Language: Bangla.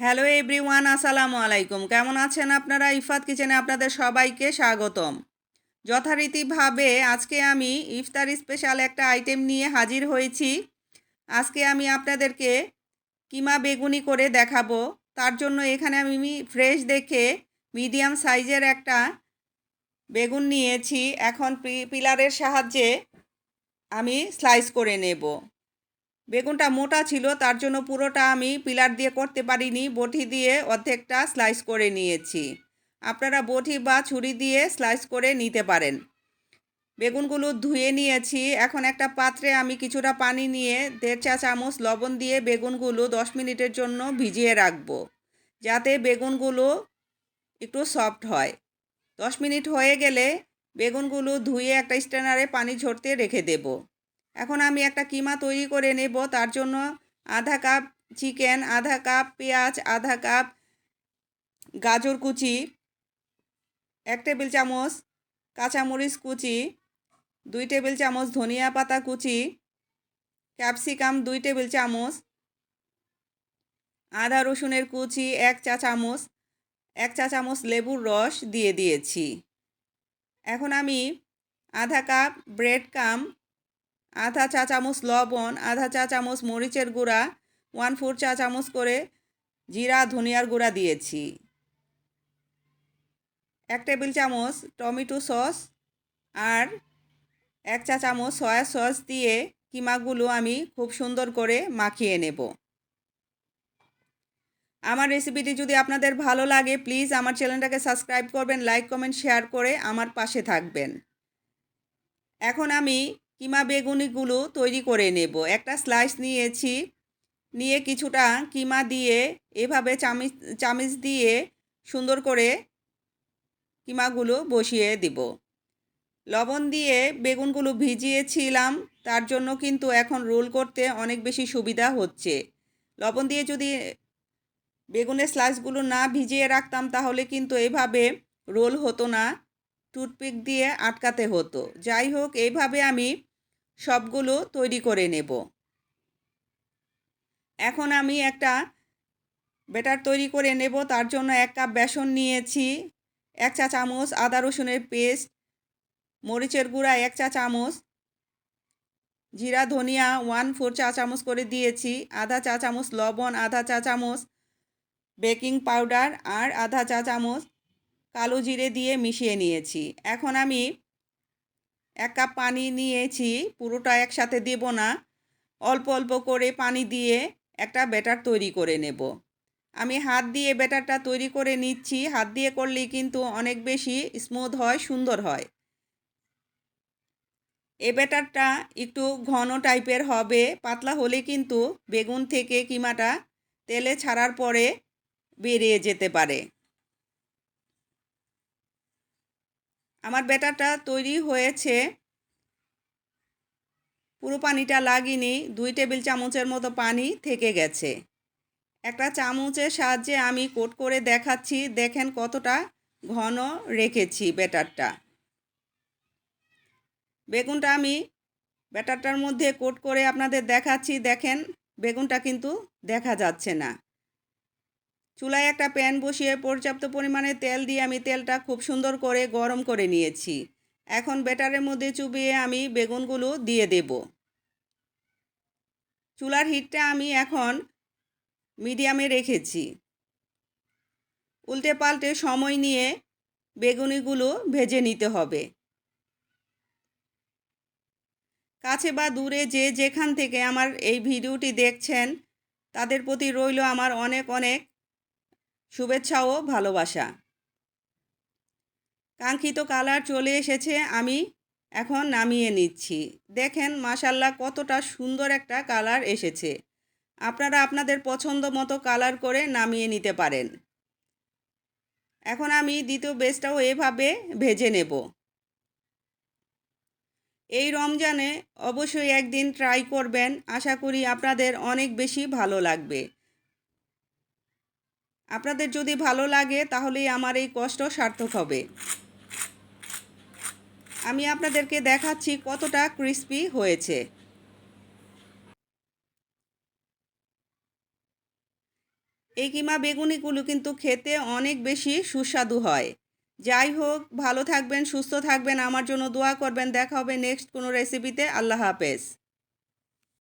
হ্যালো এভরিওয়ান, আসসালামু আলাইকুম। কেমন আছেন আপনারা? ইফাত কিচেনে আপনাদের সবাইকে স্বাগতম। যথারীতিভাবে আজকে আমি ইফতার স্পেশাল একটা আইটেম নিয়ে হাজির হয়েছি। আজকে আমি আপনাদেরকে কিমা বেগুনি করে দেখাবো। তার জন্য এখানে আমি ফ্রেশ দেখে মিডিয়াম সাইজের একটা বেগুন নিয়েছি। এখন পিলারের সাহায্যে আমি স্লাইস করে নেব। বেগুনটা মোটা ছিল, তার জন্য পুরোটা আমি পিলার দিয়ে করতে পারিনি, বটি দিয়ে অর্ধেকটা স্লাইস করে নিয়েছি। আপনারা বটি বা ছুরি দিয়ে স্লাইস করে নিতে পারেন। বেগুনগুলো ধুয়ে নিয়েছি। এখন একটা পাত্রে আমি কিছুটা পানি নিয়ে দেড় চা চামচ লবণ দিয়ে বেগুনগুলো দশ মিনিটের জন্য ভিজিয়ে রাখব, যাতে বেগুনগুলো একটু সফট হয়। দশ মিনিট হয়ে গেলে বেগুনগুলো ধুয়ে একটা স্ট্যানারে পানি ঝরতে রেখে দেবো। এখন আমি একটা কিমা তৈরি করে নেব, তার জন্য আধা কাপ চিকেন, আধা কাপ পেঁয়াজ, আধা কাপ গাজর কুচি, এক টেবিল চামচ কাঁচামরিচ কুচি, দুই টেবিল চামচ ধনিয়া পাতা কুচি, ক্যাপসিকাম দুই টেবিল চামচ, আদা রসুনের কুচি এক চা চামচ, এক চা চামচ লেবুর রস দিয়ে দিয়েছি। এখন আমি আধা কাপ ব্রেড কাম আধা চা চামচ লবণ, আধা চা চামচ মরিচের গুঁড়া ওয়ান ফোর চা চামচ করে জিরা, ধনিয়ার গুঁড়া দিয়েছি। এক টেবিল চামচ টমেটো সস আর এক চা চামচ সয়া সস দিয়ে কিমাগুলো আমি খুব সুন্দর করে মাখিয়ে নেব। আমার রেসিপিটি যদি আপনাদের ভালো লাগে প্লিজ আমার চ্যানেলটাকে সাবস্ক্রাইব করবেন লাইক কমেন্ট শেয়ার করে আমার পাশে থাকবেন। এখন আমি কিমা বেগুনিগুলো তৈরি করে নেব। একটা স্লাইস নিয়েছি, নিয়ে কিছুটা কিমা দিয়ে এভাবে চামিচ চামিচ দিয়ে সুন্দর করে কিমাগুলো বসিয়ে দিব। লবণ দিয়ে বেগুনগুলো ভিজিয়েছিলাম, তার জন্য কিন্তু এখন রোল করতে অনেক বেশি সুবিধা হচ্ছে। লবণ দিয়ে যদি বেগুনের স্লাইসগুলো না ভিজিয়ে রাখতাম, তাহলে কিন্তু এভাবে রোল হতো না, টুথপিক দিয়ে আটকাতে হতো। যাই হোক এইভাবে আমি সবগুলো তৈরি করে নেব। এখন আমি একটা বেটার তৈরি করে নেব, তার জন্য এক কাপ বেসন নিয়েছি, এক চা চামচ আদা রসুনের পেস্ট, মরিচের গুঁড়া এক চা চামচ, জিরা, ধনিয়া ওয়ান ফোর চা চামচ করে দিয়েছি, আধা চা চামচ লবণ, আধা চা চামচ বেকিং পাউডার আর আধা চা চামচ কালো জিরে দিয়ে মিশিয়ে নিয়েছি। এখন আমি এক কাপ পানি নিয়েছি, পুরোটা একসাথে দেব না। অল্প অল্প করে পানি দিয়ে একটা ব্যাটার তৈরি করে নেব। আমি হাত দিয়ে ব্যাটারটা তৈরি করে নিচ্ছি। হাত দিয়ে করলেই কিন্তু অনেক বেশি স্মুথ হয়, সুন্দর হয়। এ ব্যাটারটা একটু ঘন টাইপের হবে। পাতলা হলে কিন্তু বেগুন থেকে কিমাটা তেলে ছাড়ার পরে বেরিয়ে যেতে পারে। আমার ব্যাটারটা তৈরি হয়েছে। পুরো পানিটা লাগিনি, দুই টেবিল চামচের মতো পানি থেকে গেছে। একটা চামচের সাহায্যে আমি কোট করে দেখাচ্ছি, দেখেন কতটা ঘন রেখেছি ব্যাটারটা। বেগুনটা আমি ব্যাটারটার মধ্যে কোট করে আপনাদের দেখাচ্ছি, দেখেন, বেগুনটা কিন্তু দেখা যাচ্ছে না। চুলায় একটা প্যান বসিয়ে পর্যাপ্ত পরিমাণে তেল দিয়ে আমি তেলটা খুব সুন্দর করে গরম করে নিয়েছি। এখন ব্যাটারের মধ্যে চুবিয়ে আমি বেগুনগুলো দিয়ে দেব। চুলার হিটটা আমি এখন মিডিয়ামে রেখেছি। উল্টে পাল্টে সময় নিয়ে বেগুনিগুলো ভেজে নিতে হবে। কাছে বা দূরে যে যেখান থেকে আমার এই ভিডিওটি দেখছেন, তাদের প্রতি রইল আমার অনেক অনেক শুভেচ্ছা ও ভালোবাসা। কাঙ্ক্ষিত কালার চলে এসেছে, আমি এখন নামিয়ে নিচ্ছি। দেখেন মাসাল্লাহ কতটা সুন্দর একটা কালার এসেছে। আপনারা আপনাদের পছন্দ মতো কালার করে নামিয়ে নিতে পারেন। এখন আমি দ্বিতীয় বেসটাও এভাবে ভেজে নেব। এই রমজানে অবশ্যই একদিন ট্রাই করবেন। আশা করি আপনাদের অনেক বেশি ভালো লাগবে। আপনাদের যদি ভালো লাগে, তাহলেই আমার এই কষ্ট সার্থক হবে। আমি আপনাদেরকে দেখাচ্ছি কতটা ক্রিস্পি হয়েছে। এই কিমা বেগুনিগুলো কিন্তু খেতে অনেক বেশি সুস্বাদু হয়। যাই হোক, ভালো থাকবেন, সুস্থ থাকবেন, আমার জন্য দোয়া করবেন। দেখা হবে নেক্সট কোনো রেসিপিতে আল্লাহ হাফেজ।